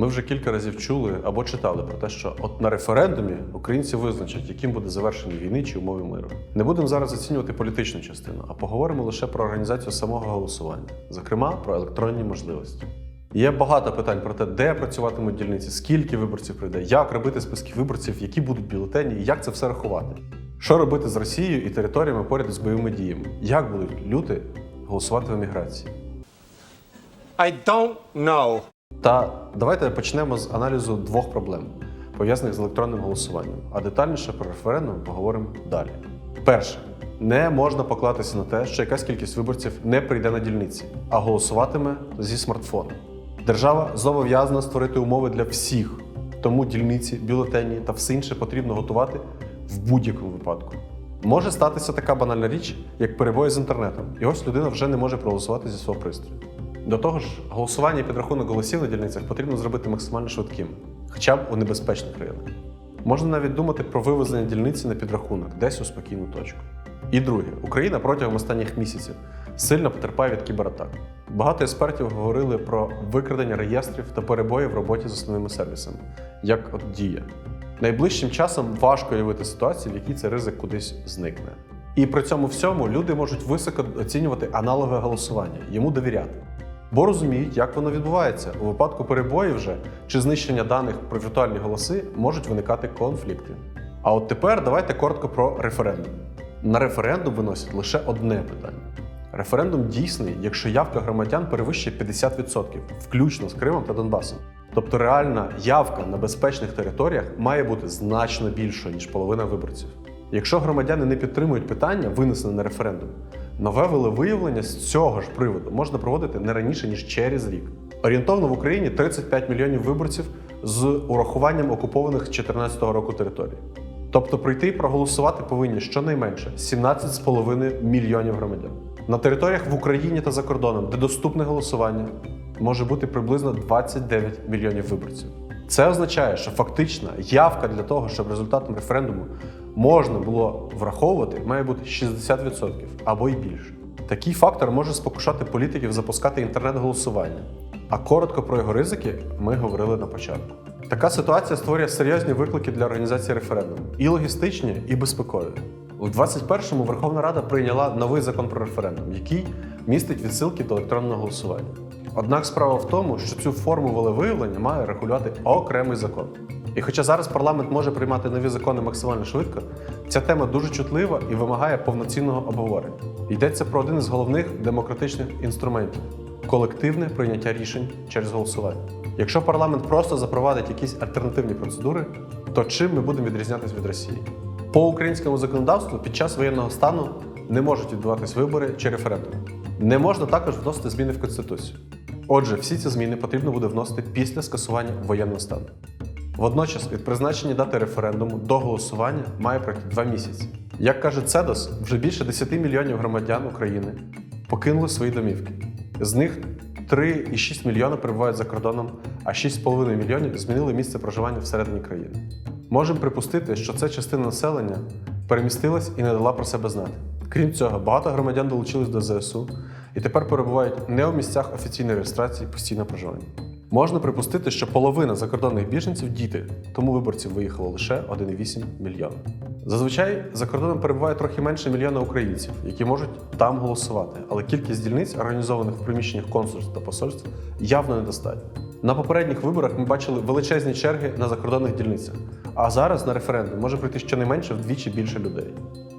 Ми вже кілька разів чули або читали про те, що от на референдумі українці визначать, яким буде завершення війни чи умови миру. Не будемо зараз оцінювати політичну частину, а поговоримо лише про організацію самого голосування, зокрема про електронні можливості. Є багато питань про те, де працюватимуть дільниці, скільки виборців прийде, як робити списки виборців, які будуть бюлетені і як це все рахувати. Що робити з Росією і територіями поряд з бойовими діями? Як будуть люди голосувати в еміграції? I don't know. Та давайте почнемо з аналізу двох проблем, пов'язаних з електронним голосуванням. А детальніше про референдум поговоримо далі. Перше, не можна поклатися на те, що якась кількість виборців не прийде на дільниці, а голосуватиме зі смартфона. Держава зобов'язана створити умови для всіх, тому дільниці, бюлетені та все інше потрібно готувати в будь-якому випадку. Може статися така банальна річ, як перебої з інтернетом, і ось людина вже не може проголосувати зі свого пристрою. До того ж, голосування і підрахунок голосів на дільницях потрібно зробити максимально швидким, хоча б у небезпечних районах. Можна навіть думати про вивезення дільниці на підрахунок десь у спокійну точку. І друге, Україна протягом останніх місяців сильно потерпає від кібератак. Багато експертів говорили про викрадення реєстрів та перебої в роботі з основними сервісами, як от дія. Найближчим часом важко уявити ситуацію, в якій цей ризик кудись зникне. І при цьому всьому люди можуть високо оцінювати аналогове голосування, йому довіряти. Бо розуміють, як воно відбувається. У випадку перебоїв вже чи знищення даних про віртуальні голоси можуть виникати конфлікти. А от тепер давайте коротко про референдум. На референдум виносять лише одне питання. Референдум дійсний, якщо явка громадян перевищує 50%, включно з Кримом та Донбасом. Тобто реальна явка на безпечних територіях має бути значно більшою, ніж половина виборців. Якщо громадяни не підтримують питання, винесене на референдум, нове волевиявлення з цього ж приводу можна проводити не раніше ніж через рік. Орієнтовно в Україні 35 мільйонів виборців з урахуванням окупованих з 2014 року територій. Тобто прийти і проголосувати повинні щонайменше 17,5 мільйонів громадян. На територіях в Україні та за кордоном, де доступне голосування, може бути приблизно 29 мільйонів виборців. Це означає, що фактична явка для того, щоб результатом референдуму можна було враховувати, має бути 60% або й більше. Такий фактор може спокушати політиків запускати інтернет-голосування. А коротко про його ризики ми говорили на початку. Така ситуація створює серйозні виклики для організації референдуму і логістичні, і безпекові. У 21-му Верховна Рада прийняла новий закон про референдум, який містить відсилки до електронного голосування. Однак справа в тому, що цю форму волевиявлення має регулювати окремий закон. І хоча зараз парламент може приймати нові закони максимально швидко, ця тема дуже чутлива і вимагає повноцінного обговорення. Йдеться про один із головних демократичних інструментів колективне прийняття рішень через голосування. Якщо парламент просто запровадить якісь альтернативні процедури, то чим ми будемо відрізнятися від Росії? По українському законодавству під час воєнного стану не можуть відбуватись вибори чи референдуми. Не можна також вносити зміни в Конституцію. Отже, всі ці зміни потрібно буде вносити після скасування воєнного стану. Водночас, від призначення дати референдуму до голосування має пройти два місяці. Як каже Цедос, вже більше 10 мільйонів громадян України покинули свої домівки. З них 3,6 мільйона перебувають за кордоном, а 6,5 мільйонів змінили місце проживання всередині країни. Можемо припустити, що ця частина населення перемістилась і не дала про себе знати. Крім цього, багато громадян долучились до ЗСУ і тепер перебувають не у місцях офіційної реєстрації постійного проживання. Можна припустити, що половина закордонних біженців діти, тому виборців виїхало лише 1,8 мільйона. Зазвичай за кордоном перебуває трохи менше мільйона українців, які можуть там голосувати, але кількість дільниць, організованих в приміщеннях консульств та посольств, явно недостатня. На попередніх виборах ми бачили величезні черги на закордонних дільницях, а зараз на референдум може прийти щонайменше вдвічі більше людей.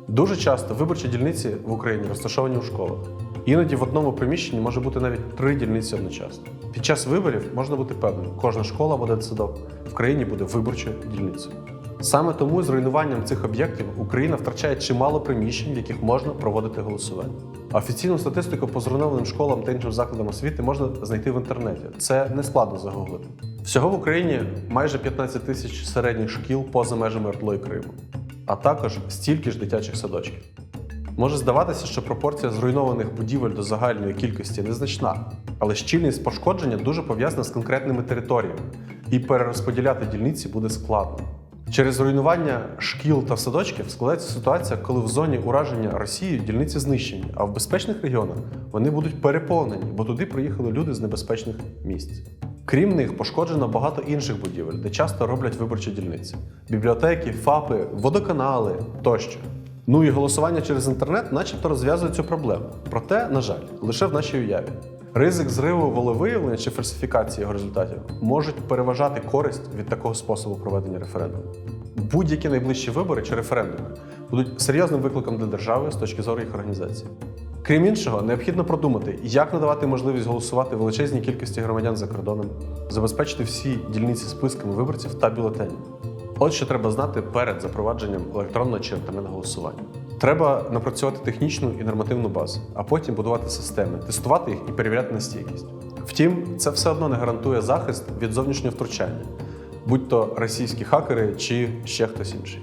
Дуже часто виборчі дільниці в Україні розташовані у школах. Іноді в одному приміщенні може бути навіть три дільниці одночасно. Під час виборів можна бути певним, кожна школа або дитсадок в країні буде виборчою дільницею. Саме тому з руйнуванням цих об'єктів Україна втрачає чимало приміщень, в яких можна проводити голосування. Офіційну статистику по зруйнованим школам та іншим закладам освіти можна знайти в інтернеті. Це не складно загуглити. Всього в Україні майже 15 тисяч середніх шкіл поза межами ОРДЛО і Криму, а також стільки ж дитячих садочків. Може здаватися, що пропорція зруйнованих будівель до загальної кількості незначна, але щільність пошкодження дуже пов'язана з конкретними територіями, і перерозподіляти дільниці буде складно. Через руйнування шкіл та садочків складається ситуація, коли в зоні ураження Росією дільниці знищені, а в безпечних регіонах вони будуть переповнені, бо туди приїхали люди з небезпечних місць. Крім них, пошкоджено багато інших будівель, де часто роблять виборчі дільниці: бібліотеки, ФАПи, водоканали тощо. Ну і голосування через інтернет, начебто, розв'язує цю проблему. Проте, на жаль, лише в нашій уяві. Ризик зриву волевиявлення чи фальсифікації його результатів можуть переважати користь від такого способу проведення референдуму. Будь-які найближчі вибори чи референдуми будуть серйозним викликом для держави з точки зору їх організації. Крім іншого, необхідно продумати, як надавати можливість голосувати величезній кількості громадян за кордоном, забезпечити всі дільниці списками виборців та бюлетенів. От що треба знати перед запровадженням електронного чи інтернетного голосування. Треба напрацювати технічну і нормативну базу, а потім будувати системи, тестувати їх і перевіряти на стійкість. Втім, це все одно не гарантує захист від зовнішнього втручання, будь то російські хакери чи ще хтось інший.